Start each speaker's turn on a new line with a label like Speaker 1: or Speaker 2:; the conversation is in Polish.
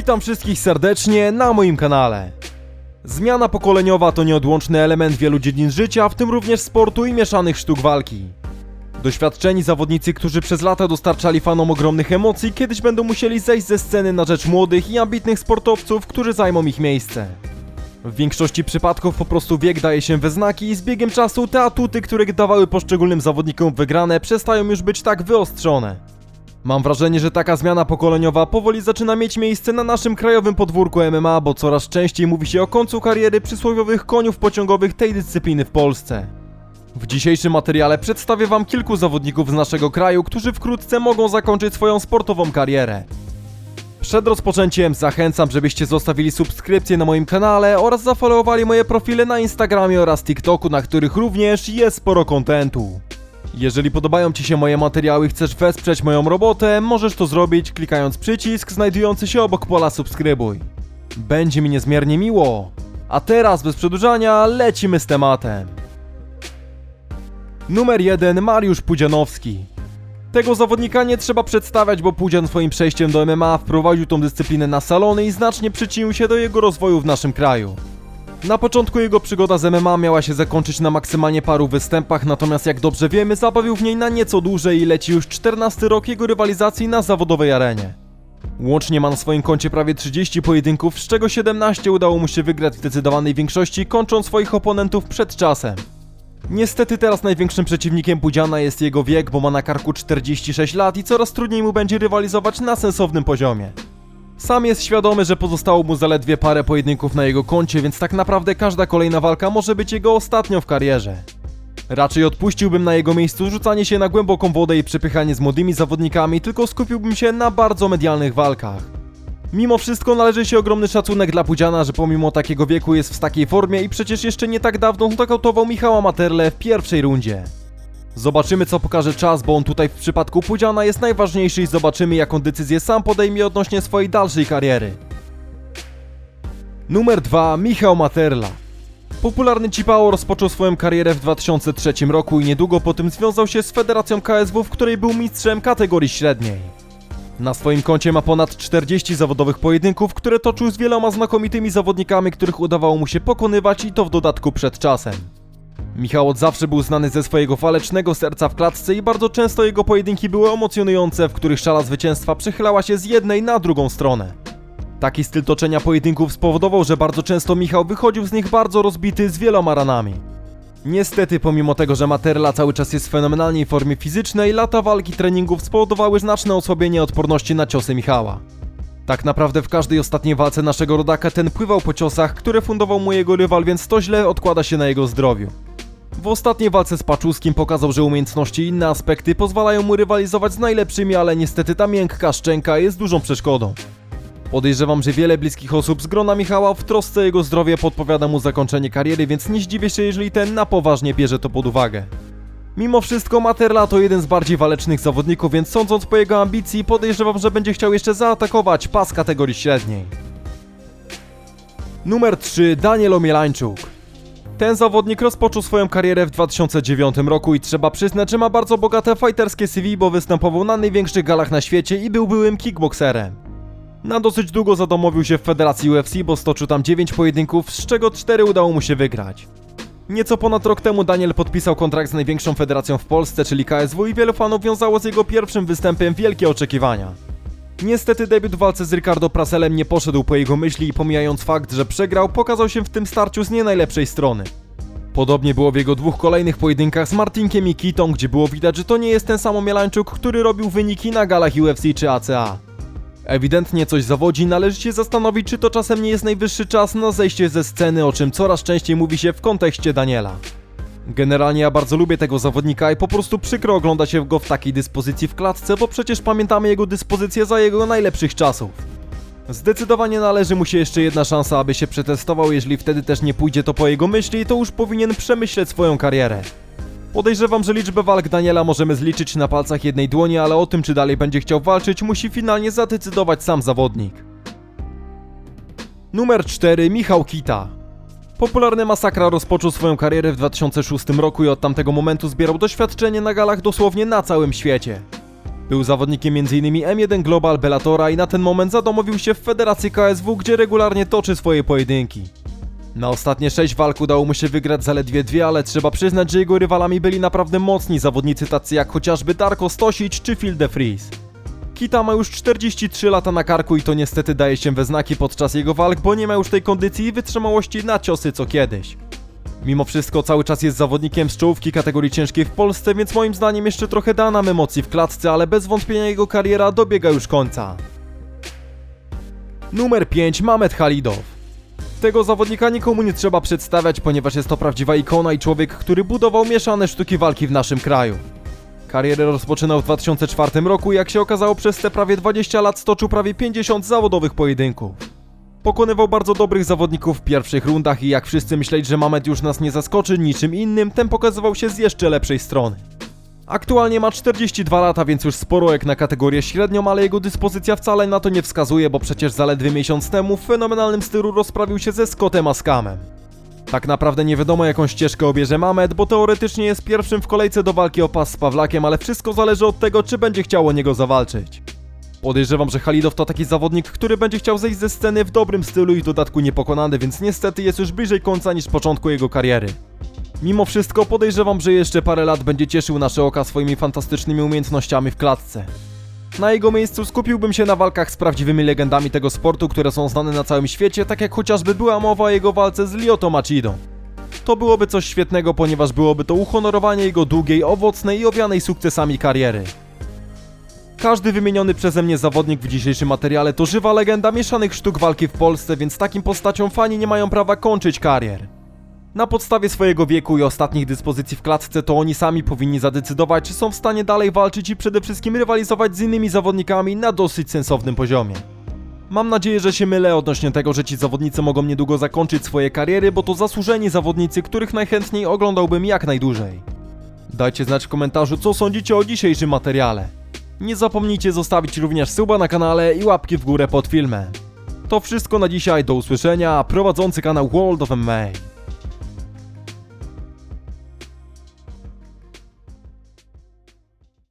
Speaker 1: Witam wszystkich serdecznie na moim kanale. Zmiana pokoleniowa to nieodłączny element wielu dziedzin życia, w tym również sportu i mieszanych sztuk walki. Doświadczeni zawodnicy, którzy przez lata dostarczali fanom ogromnych emocji, kiedyś będą musieli zejść ze sceny na rzecz młodych i ambitnych sportowców, którzy zajmą ich miejsce. W większości przypadków po prostu wiek daje się we znaki i z biegiem czasu te atuty, które dawały poszczególnym zawodnikom wygrane, przestają już być tak wyostrzone. Mam wrażenie, że taka zmiana pokoleniowa powoli zaczyna mieć miejsce na naszym krajowym podwórku MMA, bo coraz częściej mówi się o końcu kariery przysłowiowych koniów pociągowych tej dyscypliny w Polsce. W dzisiejszym materiale przedstawię Wam kilku zawodników z naszego kraju, którzy wkrótce mogą zakończyć swoją sportową karierę. Przed rozpoczęciem zachęcam, żebyście zostawili subskrypcję na moim kanale oraz zafollowowali moje profile na Instagramie oraz TikToku, na których również jest sporo kontentu. Jeżeli podobają Ci się moje materiały i chcesz wesprzeć moją robotę, możesz to zrobić klikając przycisk znajdujący się obok pola subskrybuj. Będzie mi niezmiernie miło. A teraz bez przedłużania lecimy z tematem. Numer 1 Mariusz Pudzianowski. Tego zawodnika nie trzeba przedstawiać, bo Pudzian swoim przejściem do MMA wprowadził tą dyscyplinę na salony i znacznie przyczynił się do jego rozwoju w naszym kraju. Na początku jego przygoda z MMA miała się zakończyć na maksymalnie paru występach, natomiast jak dobrze wiemy, zabawił w niej na nieco dłużej i leci już 14 rok jego rywalizacji na zawodowej arenie. Łącznie ma na swoim koncie prawie 30 pojedynków, z czego 17 udało mu się wygrać w zdecydowanej większości, kończąc swoich oponentów przed czasem. Niestety teraz największym przeciwnikiem Pudziana jest jego wiek, bo ma na karku 46 lat i coraz trudniej mu będzie rywalizować na sensownym poziomie. Sam jest świadomy, że pozostało mu zaledwie parę pojedynków na jego koncie, więc tak naprawdę każda kolejna walka może być jego ostatnią w karierze. Raczej odpuściłbym na jego miejscu rzucanie się na głęboką wodę i przepychanie z młodymi zawodnikami, tylko skupiłbym się na bardzo medialnych walkach. Mimo wszystko należy się ogromny szacunek dla Pudziana, że pomimo takiego wieku jest w takiej formie i przecież jeszcze nie tak dawno nokautował Michała Materle w pierwszej rundzie. Zobaczymy co pokaże czas, bo on tutaj w przypadku Pudziana jest najważniejszy i zobaczymy jaką decyzję sam podejmie odnośnie swojej dalszej kariery. Numer 2 Michał Materla. Popularny Cipao rozpoczął swoją karierę w 2003 roku i niedługo po tym związał się z Federacją KSW, w której był mistrzem kategorii średniej. Na swoim koncie ma ponad 40 zawodowych pojedynków, które toczył z wieloma znakomitymi zawodnikami, których udawało mu się pokonywać i to w dodatku przed czasem. Michał od zawsze był znany ze swojego walecznego serca w klatce i bardzo często jego pojedynki były emocjonujące, w których szala zwycięstwa przychylała się z jednej na drugą stronę. Taki styl toczenia pojedynków spowodował, że bardzo często Michał wychodził z nich bardzo rozbity z wieloma ranami. Niestety, pomimo tego, że Materla cały czas jest w fenomenalnej formie fizycznej, lata walki treningów spowodowały znaczne osłabienie odporności na ciosy Michała. Tak naprawdę w każdej ostatniej walce naszego rodaka ten pływał po ciosach, które fundował mu jego rywal, więc to źle odkłada się na jego zdrowiu. W ostatniej walce z Paczuskim pokazał, że umiejętności i inne aspekty pozwalają mu rywalizować z najlepszymi, ale niestety ta miękka szczęka jest dużą przeszkodą. Podejrzewam, że wiele bliskich osób z grona Michała w trosce jego zdrowie podpowiada mu zakończenie kariery, więc nie zdziwię się, jeżeli ten na poważnie bierze to pod uwagę. Mimo wszystko Materla to jeden z bardziej walecznych zawodników, więc sądząc po jego ambicji podejrzewam, że będzie chciał jeszcze zaatakować pas kategorii średniej. Numer 3 Daniel Omielańczuk ten zawodnik rozpoczął swoją karierę w 2009 roku i trzeba przyznać, że ma bardzo bogate fighterskie CV, bo występował na największych galach na świecie i był byłym kickboxerem. Na dosyć długo zadomowił się w federacji UFC, bo stoczył tam 9 pojedynków, z czego 4 udało mu się wygrać. Nieco ponad rok temu Daniel podpisał kontrakt z największą federacją w Polsce, czyli KSW i wielu fanów wiązało z jego pierwszym występem wielkie oczekiwania. Niestety debiut w walce z Ricardo Praselem nie poszedł po jego myśli i pomijając fakt, że przegrał, pokazał się w tym starciu z nie najlepszej strony. Podobnie było w jego dwóch kolejnych pojedynkach z Martinkiem i Kitą, gdzie było widać, że to nie jest ten sam Omielańczuk, który robił wyniki na galach UFC czy ACA. Ewidentnie coś zawodzi, należy się zastanowić, czy to czasem nie jest najwyższy czas na zejście ze sceny, o czym coraz częściej mówi się w kontekście Daniela. Generalnie ja bardzo lubię tego zawodnika i po prostu przykro ogląda się go w takiej dyspozycji w klatce, bo przecież pamiętamy jego dyspozycję za jego najlepszych czasów. Zdecydowanie należy mu się jeszcze jedna szansa, aby się przetestował, jeżeli wtedy też nie pójdzie to po jego myśli, to już powinien przemyśleć swoją karierę. Podejrzewam, że liczbę walk Daniela możemy zliczyć na palcach jednej dłoni, ale o tym czy dalej będzie chciał walczyć musi finalnie zadecydować sam zawodnik. Numer 4 Michał Kita Popularny Masakra rozpoczął swoją karierę w 2006 roku i od tamtego momentu zbierał doświadczenie na galach dosłownie na całym świecie. Był zawodnikiem m.in. M1 Global Bellatora i na ten moment zadomowił się w Federacji KSW, gdzie regularnie toczy swoje pojedynki. Na ostatnie 6 walk udało mu się wygrać zaledwie dwie, ale trzeba przyznać, że jego rywalami byli naprawdę mocni zawodnicy tacy jak chociażby Darko Stosic czy Phil de Vries. Kita ma już 43 lata na karku i to niestety daje się we znaki podczas jego walk, bo nie ma już tej kondycji i wytrzymałości na ciosy co kiedyś. Mimo wszystko cały czas jest zawodnikiem z czołówki kategorii ciężkiej w Polsce, więc moim zdaniem jeszcze trochę da nam emocji w klatce, ale bez wątpienia jego kariera dobiega już końca. Numer 5 Mamet Halidow. Tego zawodnika nikomu nie trzeba przedstawiać, ponieważ jest to prawdziwa ikona i człowiek, który budował mieszane sztuki walki w naszym kraju. Karierę rozpoczynał w 2004 roku i jak się okazało przez te prawie 20 lat stoczył prawie 50 zawodowych pojedynków. Pokonywał bardzo dobrych zawodników w pierwszych rundach i jak wszyscy myśleli, że Mamet już nas nie zaskoczy niczym innym, ten pokazywał się z jeszcze lepszej strony. Aktualnie ma 42 lata, więc już sporo jak na kategorię średnią, ale jego dyspozycja wcale na to nie wskazuje, bo przecież zaledwie miesiąc temu w fenomenalnym stylu rozprawił się ze Scottem Askamem. Tak naprawdę nie wiadomo jaką ścieżkę obierze Mamet, bo teoretycznie jest pierwszym w kolejce do walki o pas z Pawlakiem, ale wszystko zależy od tego, czy będzie chciał o niego zawalczyć. Podejrzewam, że Halidow to taki zawodnik, który będzie chciał zejść ze sceny w dobrym stylu i w dodatku niepokonany, więc niestety jest już bliżej końca niż początku jego kariery. Mimo wszystko podejrzewam, że jeszcze parę lat będzie cieszył nasze oka swoimi fantastycznymi umiejętnościami w klatce. Na jego miejscu skupiłbym się na walkach z prawdziwymi legendami tego sportu, które są znane na całym świecie, tak jak chociażby była mowa o jego walce z Lyoto Machidą. To byłoby coś świetnego, ponieważ byłoby to uhonorowanie jego długiej, owocnej i owianej sukcesami kariery. Każdy wymieniony przeze mnie zawodnik w dzisiejszym materiale to żywa legenda mieszanych sztuk walki w Polsce, więc takim postaciom fani nie mają prawa kończyć karier. Na podstawie swojego wieku i ostatnich dyspozycji w klatce to oni sami powinni zadecydować, czy są w stanie dalej walczyć i przede wszystkim rywalizować z innymi zawodnikami na dosyć sensownym poziomie. Mam nadzieję, że się mylę odnośnie tego, że ci zawodnicy mogą niedługo zakończyć swoje kariery, bo to zasłużeni zawodnicy, których najchętniej oglądałbym jak najdłużej. Dajcie znać w komentarzu, co sądzicie o dzisiejszym materiale. Nie zapomnijcie zostawić również suba na kanale i łapki w górę pod filmem. To wszystko na dzisiaj, do usłyszenia, prowadzący kanał World of MMA.